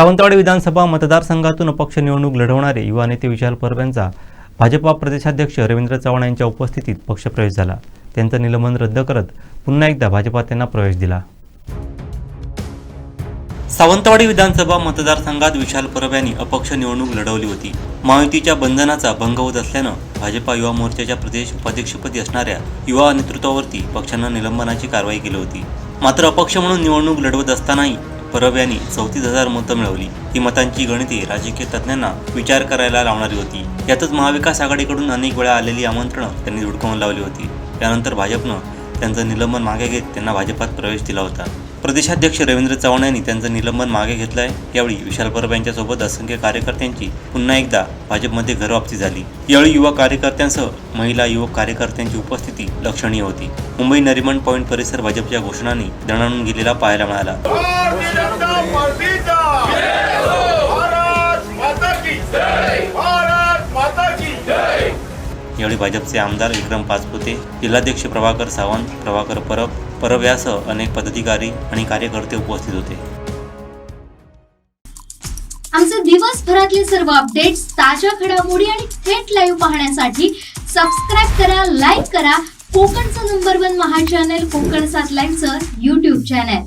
सावंतवाडी विधानसभा मतदारसंघातून अपक्ष निवडणूक लढवणारे युवा नेते विशाल परब यांचा भाजपा प्रदेशाध्यक्ष रवींद्र चव्हाण यांच्या उपस्थितीत पक्षप्रवेश झाला. त्यांचं निलंबन रद्द करत पुन्हा एकदा भाजपा त्यांना प्रवेश दिला. सावंतवाडी विधानसभा मतदारसंघात विशाल परब यांनी अपक्ष निवडणूक लढवली होती. महायुतीच्या बंधनाचा भंग होत असल्यानं भाजपा युवा मोर्चाच्या प्रदेश उपाध्यक्षपदी असणाऱ्या युवा नेतृत्वावरती पक्षानं निलंबनाची कारवाई केली होती. मात्र अपक्ष म्हणून निवडणूक लढवत असतानाही परब यांनी चौतीस हजार मतं मिळवली. ही मतांची गणिते राजकीय तज्ज्ञांना विचार करायला लावणारी होती. यातच महाविकास आघाडीकडून अनेक वेळा आलेली आमंत्रणं त्यांनी धुडकावून लावली होती. त्यानंतर भाजपनं त्यांचं निलंबन मागे घेत त्यांना भाजपात प्रवेश दिला होता. प्रदेशाध्यक्ष रवींद्र चव्हाण यांनी त्यांचं निलंबन मागे घेतलं आहे. यावेळी विशाल परब यांच्यासोबत असंख्य कार्यकर्त्यांची पुन्हा एकदा भाजपमध्ये घरवापसी झाली. यावेळी युवा कार्यकर्त्यांसह महिला युवक कार्यकर्त्यांची उपस्थिती लक्षणीय होती. मुंबई नरिमन पॉईंट परिसर भाजपच्या घोषणांनी दणाणून गेलेला पाहायला मिळाला. यावेळी भाजपचे आमदार विक्रम पाचपुते जिल्हाध्यक्ष प्रभाकर सावंत प्रभाकर परब परब यासह अनेक पदाधिकारी आणि कार्यकर्ते उपस्थित होते. आमचे दिवसभरातले सर्व अपडेट्स ताज्या घडामोडी आणि थेट लाईव्ह पाहण्यासाठी सबस्क्राईब करा लाईक करा. कोकणचं number one Maha channel Konkan सात लाईव्हचं युट्यूब चॅनल